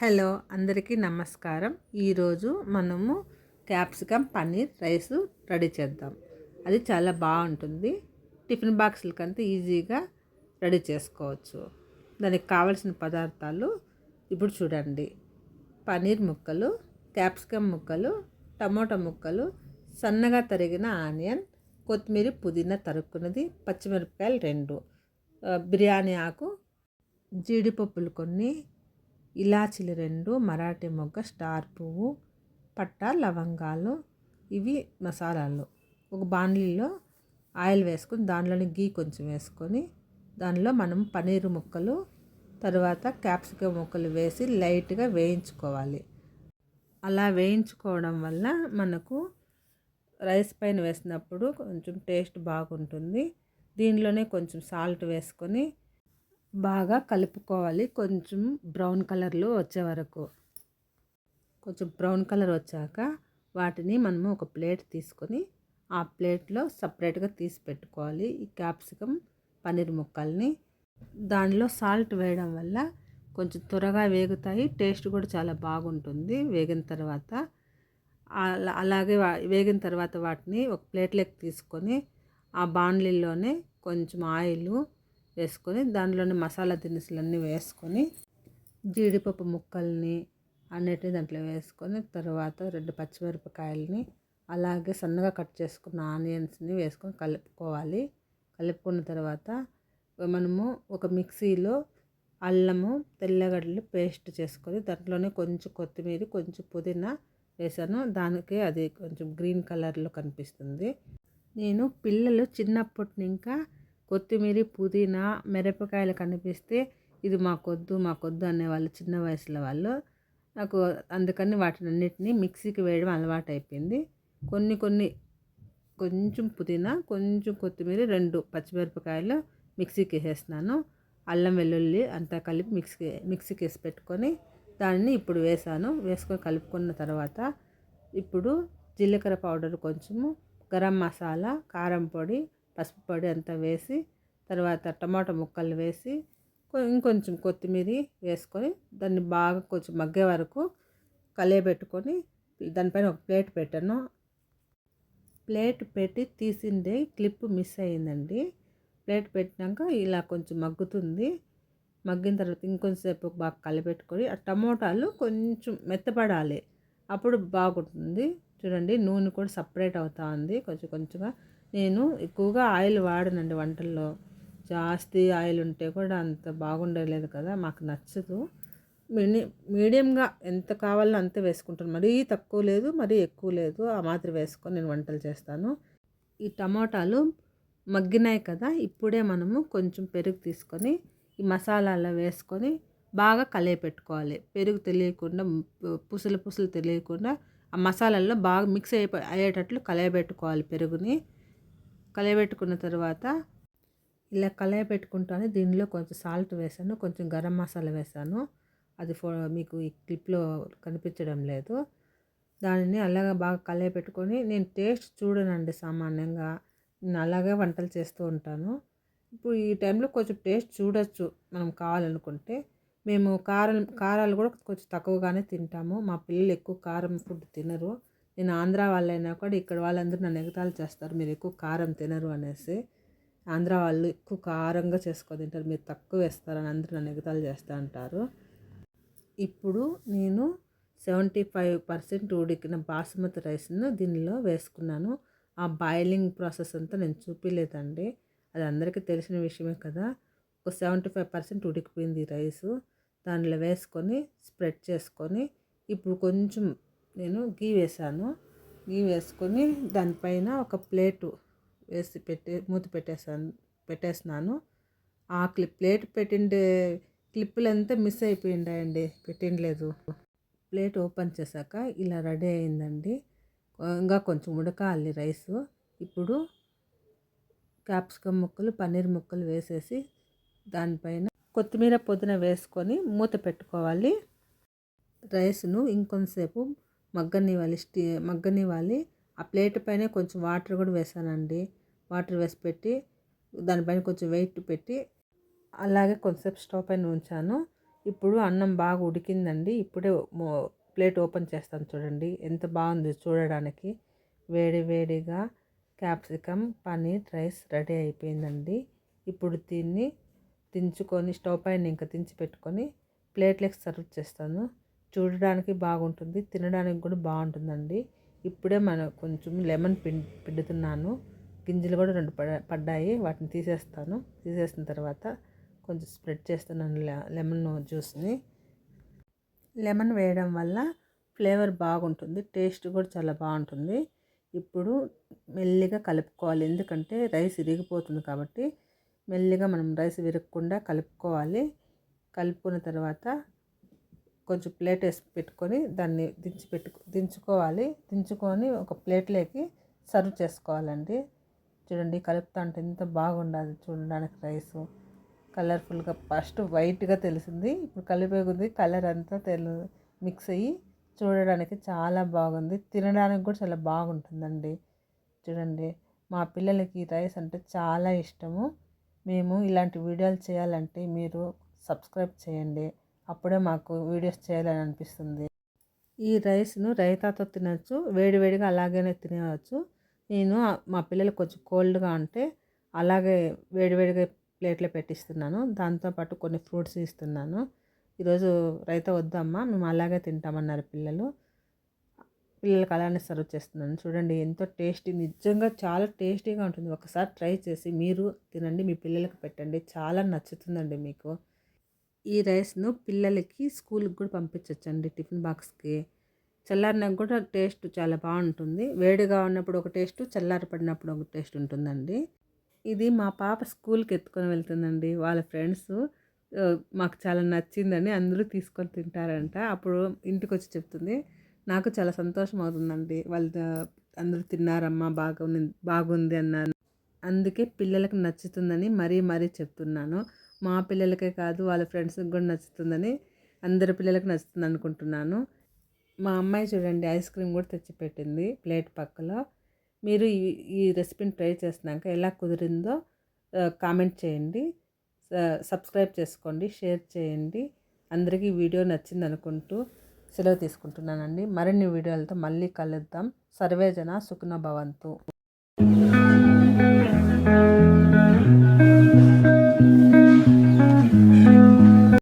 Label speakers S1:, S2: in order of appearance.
S1: Hello అందరికీ నమస్కారం. ఈరోజు మనము క్యాప్సికమ్ పన్నీర్ రైస్ రెడీ చేద్దాం. అది చాలా బాగుంటుంది. టిఫిన్ బాక్సులకంతా ఈజీగా రెడీ చేసుకోవచ్చు. దానికి కావలసిన పదార్థాలు ఇప్పుడు చూడండి. పన్నీర్ ముక్కలు క్యాప్సికమ్ ముక్కలు టమోటా ముక్కలు సన్నగా తరిగిన ఆనియన్ కొత్తిమీర పుదీనా తరుక్కున్నది పచ్చిమిరపకాయలు రెండు. బిర్యానీ ఆకు జీడిపప్పులు కొన్ని ఇలాచీలు రెండు మరాఠీ మొగ్గ స్టార్ పువ్వు పట్ట లవంగాలు ఇవి మసాలాలు. ఒక బాండ్లీలో ఆయిల్ వేసుకొని దానిలోని గీ కొంచెం వేసుకొని దానిలో మనం పన్నీరు ముక్కలు తర్వాత క్యాప్సికమ్ ముక్కలు వేసి లైట్గా వేయించుకోవాలి. అలా వేయించుకోవడం వల్ల మనకు రైస్ పైన వేసినప్పుడు కొంచెం టేస్ట్ బాగుంటుంది. దీనిలోనే కొంచెం సాల్ట్ వేసుకొని బాగా కలుపుకోవాలి. కొంచెం బ్రౌన్ కలర్లో వచ్చే వరకు. కొంచెం బ్రౌన్ కలర్ వచ్చాక వాటిని మనము ఒక ప్లేట్ తీసుకొని ఆ ప్లేట్లో సపరేట్గా తీసి పెట్టుకోవాలి. ఈ క్యాప్సికమ్ పన్నీర్ ముక్కల్ని. దానిలో సాల్ట్ వేయడం వల్ల కొంచెం త్వరగా వేగుతాయి. టేస్ట్ కూడా చాలా బాగుంటుంది వేగిన తర్వాత. అలాగే వేగిన తర్వాత వాటిని ఒక ప్లేట్లోకి తీసుకొని ఆ బాండ్లీలోనే కొంచెం ఆయిల్ వేసుకొని దాంట్లోనే మసాలా దినుసులన్నీ వేసుకొని జీడిపప్పు ముక్కల్ని అన్నిటిని దాంట్లో వేసుకొని తర్వాత రెండు పచ్చిమిరపకాయలని అలాగే సన్నగా కట్ చేసుకున్న ఆనియన్స్ని వేసుకొని కలుపుకోవాలి. కలుపుకున్న తర్వాత మనము ఒక మిక్సీలో అల్లము తెల్లగడ్డలు పేస్ట్ చేసుకొని దాంట్లోనే కొంచెం కొత్తిమీర కొంచెం పుదీనా వేసాను. దానికి అది కొంచెం గ్రీన్ కలర్లో కనిపిస్తుంది. నేను పిల్లలు చిన్నప్పటి ఇంకా కొత్తిమీర పుదీనా మిరపకాయలు కనిపిస్తే ఇది మాకొద్దు మాకొద్దు అనేవాళ్ళు చిన్న వయసులో వాళ్ళు. నాకు అందుకని వాటిని అన్నిటినీ మిక్సీకి వేయడం అలవాటు అయిపోయింది కొన్ని కొన్ని కొంచెం పుదీనా కొంచెం కొత్తిమీర రెండు పచ్చిమిరపకాయలు మిక్సీకి వేసేస్తున్నాను. అల్లం వెల్లుల్లి అంతా కలిపి మిక్సీ మిక్సీకి వేసి పెట్టుకొని దాన్ని ఇప్పుడు వేసాను. వేసుకొని కలుపుకున్న తర్వాత ఇప్పుడు జీలకర్ర పౌడర్ కొంచెము గరం మసాలా కారం పొడి పసుపు పొడి అంతా వేసి తర్వాత టమాటా ముక్కలు వేసి ఇంకొంచెం కొత్తిమీర వేసుకొని దాన్ని బాగా కొంచెం మగ్గే వరకు కలియబెట్టుకొని దానిపైన ఒక ప్లేట్ పెట్టాను. ప్లేట్ పెట్టి తీసిందే క్లిప్ మిస్ అయ్యిందండి ప్లేట్ పెట్టినాక ఇలా కొంచెం మగ్గుతుంది. మగ్గిన తర్వాత ఇంకొంచెంసేపు బాగా కలిపెట్టుకొని ఆ టమోటాలు కొంచెం మెత్తపడాలి. అప్పుడు బాగుంటుంది. చూడండి నూనె కూడా సపరేట్ అవుతా ఉంది కొంచెం కొంచెంగా నేను ఎక్కువగా ఆయిల్ వాడనండి వంటల్లో. జాస్తి ఆయిల్ ఉంటే కూడా అంత బాగుండలేదు కదా మాకు నచ్చదు. మీడియం మీడియంగా ఎంత కావాలో అంతే వేసుకుంటాను. మరీ తక్కువ లేదు మరీ ఎక్కువ లేదు ఆ మాత్రం వేసుకొని నేను వంటలు చేస్తాను. ఈ టమోటాలు మగ్గినాయి కదా ఇప్పుడే మనము కొంచెం పెరుగు తీసుకొని ఈ మసాలాలో వేసుకొని బాగా కలియ పెట్టుకోవాలి. పెరుగు తెలియకుండా పుసలు పుసలు తెలియకుండా ఆ మసాలాల్లో బాగా మిక్స్ అయిపో అయ్యేటట్లు కలయబెట్టుకోవాలి పెరుగుని. కలయబెట్టుకున్న తర్వాత ఇలా కలయబెట్టుకుంటానే. దీనిలో కొంచెం సాల్ట్ వేసాను. కొంచెం గరం మసాలా వేసాను. అది ఫో మీకు ఈ క్లిప్లో కనిపించడం లేదు. దానిని అలాగా బాగా కలయబెట్టుకొని నేను టేస్ట్ చూడనండి సామాన్యంగా. నేను అలాగే వంటలు చేస్తూ ఉంటాను. ఇప్పుడు ఈ టైంలో కొంచెం టేస్ట్ చూడొచ్చు మనం కావాలనుకుంటే. మేము కారం కారాలు కూడా కొంచెం తక్కువగానే తింటాము. మా పిల్లలు ఎక్కువ కారం ఫుడ్ తినరు. నేను ఆంధ్ర వాళ్ళైనా కూడా ఇక్కడ వాళ్ళందరూ నన్ను ఎగతాళి చేస్తారు. మీరు ఎక్కువ కారం తినరు అనేసి ఆంధ్ర వాళ్ళు ఎక్కువ కారంగా చేసుకొని తింటారు. మీరు తక్కువ వేస్తారని అందరూ నన్ను ఎగతాళి చేస్తూ అంటారు. ఇప్పుడు నేను సెవెంటీ ఫైవ్ పర్సెంట్ ఉడికిన బాస్మతి రైస్ను దీనిలో వేసుకున్నాను. ఆ బాయిలింగ్ ప్రాసెస్ అంతా నేను చూపించలేదండి అది అందరికీ తెలిసిన విషయమే కదా. ఒక సెవెంటీ ఫైవ్ పర్సెంట్ ఉడికిపోయింది రైసు. దానిలో వేసుకొని స్ప్రెడ్ చేసుకొని ఇప్పుడు కొంచెం నేను గీ వేసాను. గీ వేసుకొని దానిపైన ఒక ప్లేటు వేసి పెట్టి మూత పెట్టేసాను పెట్టేసినాను. ఆ క్లిప్ ప్లేట్ పెట్టిండే క్లిప్పులు అంతా మిస్ అయిపోయిండాయండి పెట్టిండలేదు. ప్లేట్ ఓపెన్ చేశాక ఇలా రెడీ అయిందండి. ఇంకా కొంచెం ఉడకాలి రైస్. ఇప్పుడు క్యాప్సికమ్ ముక్కలు పన్నీర్ ముక్కలు వేసేసి దానిపైన కొత్తిమీర పుదీనా వేసుకొని మూత పెట్టుకోవాలి. రైస్ను ఇంకొంతసేపు మగ్గనివ్వాలి స్టీ మగ్గనివ్వాలి ఆ ప్లేట్ పైన కొంచెం వాటర్ కూడా వేసానండి. వాటర్ వేసి పెట్టి దానిపైన కొంచెం వెయిట్ పెట్టి అలాగే కొంచెంసేపు స్టవ్ పైన ఉంచాను. ఇప్పుడు అన్నం బాగా ఉడికిందండి. ఇప్పుడే ప్లేట్ ఓపెన్ చేస్తాను చూడండి. ఎంత బాగుంది చూడడానికి. వేడి వేడిగా క్యాప్సికమ్ పన్నీర్ రైస్ రెడీ అయిపోయిందండి. ఇప్పుడు దీన్ని దించుకొని స్టవ్ పైన ఇంకా దించి పెట్టుకొని ప్లేట్లకు సర్వ్ చేస్తాను. చూడడానికి బాగుంటుంది తినడానికి కూడా బాగుంటుందండి. ఇప్పుడే మనం కొంచెం లెమన్ పిండి పిండుతున్నాను. గింజలు కూడా రెండు పడ పడ్డాయి వాటిని తీసేస్తాను. తీసేసిన తర్వాత కొంచెం స్ప్రెడ్ చేస్తున్నాను లెమన్ జ్యూస్ని. లెమన్ వేయడం వల్ల ఫ్లేవర్ బాగుంటుంది టేస్ట్ కూడా చాలా బాగుంటుంది. ఇప్పుడు మెల్లిగా కలుపుకోవాలి ఎందుకంటే రైస్ ఇరిగిపోతుంది కాబట్టి మెల్లిగా మనం రైస్ విరగకుండా కలుపుకోవాలి. కలుపుకున్న తర్వాత కొంచెం ప్లేట్ వేసి పెట్టుకొని దాన్ని దించి పెట్టు దించుకోవాలి. దించుకొని ఒక ప్లేట్లోకి సర్వ్ చేసుకోవాలండి. చూడండి కలుపుతా అంటే ఎంత బాగుండాలి చూడడానికి రైస్. కలర్ఫుల్గా ఫస్ట్ వైట్గా తెలిసింది. ఇప్పుడు కలిపే కలర్ అంతా తెలు మిక్స్ అయ్యి చూడడానికి చాలా బాగుంది. తినడానికి కూడా చాలా బాగుంటుందండి. చూడండి మా పిల్లలకి ఈ రైస్ అంటే చాలా ఇష్టము. మేము ఇలాంటి వీడియోలు చేయాలంటే మీరు సబ్స్క్రైబ్ చేయండి. అప్పుడే మాకు వీడియోస్ చేయాలని అనిపిస్తుంది. ఈ రైస్ను రైతాతో తినచ్చు వేడివేడిగా అలాగనే తినవచ్చు నేను మా పిల్లలకు కొంచెం కోల్డ్గా ఉంటే అలాగే వేడివేడిగా ప్లేట్లో పెట్టిస్తున్నాను. దాంతోపాటు కొన్ని ఫ్రూట్స్ ఇస్తున్నాను. ఈరోజు రైతా వద్దమ్మా మేము అలాగే తింటామన్నారు పిల్లలు. పిల్లలకి అలానే సర్వ్ చేస్తున్నాను. చూడండి ఎంతో టేస్టీ నిజంగా చాలా టేస్టీగా ఉంటుంది. ఒకసారి ట్రై చేసి మీరు తినండి మీ పిల్లలకు పెట్టండి. చాలా నచ్చుతుందండి మీకు. ఈ రైస్ను పిల్లలకి స్కూల్కి కూడా పంపించవచ్చండి టిఫిన్ బాక్స్కి. చల్లారినాక కూడా టేస్ట్ చాలా బాగుంటుంది. వేడిగా ఉన్నప్పుడు ఒక టేస్ట్ చల్లారి పడినప్పుడు ఒక టేస్ట్ ఉంటుందండి. ఇది మా పాప స్కూల్కి ఎత్తుకొని వెళ్తుందండి. వాళ్ళ ఫ్రెండ్స్ మాకు చాలా నచ్చిందని అందరూ తీసుకొని తింటారంట. అప్పుడు ఇంటికి వచ్చి చెప్తుంది నాకు చాలా సంతోషం అవుతుందండి. వాళ్ళు అందరూ తిన్నారమ్మా బాగుంది బాగుంది అన్నాను. అందుకే పిల్లలకు నచ్చుతుందని మరీ మరీ చెప్తున్నాను. మా పిల్లలకే కాదు వాళ్ళ ఫ్రెండ్స్కి కూడా నచ్చుతుందని అందరి పిల్లలకు నచ్చుతుంది అనుకుంటున్నాను. మా అమ్మాయి చూడండి ఐస్ క్రీమ్ కూడా తెచ్చిపెట్టింది ప్లేట్ పక్కలో. మీరు ఈ ఈ రెసిపీని ట్రై చేసినాక ఎలా కుదిరిందో కామెంట్ చేయండి. సబ్స్క్రైబ్ చేసుకోండి షేర్ చేయండి. అందరికీ వీడియో నచ్చింది అనుకుంటూ సెలవు తీసుకుంటున్నానండి. మరిన్ని వీడియోలతో మళ్ళీ కలుద్దాం. సర్వేజన సుఖన భవంతు.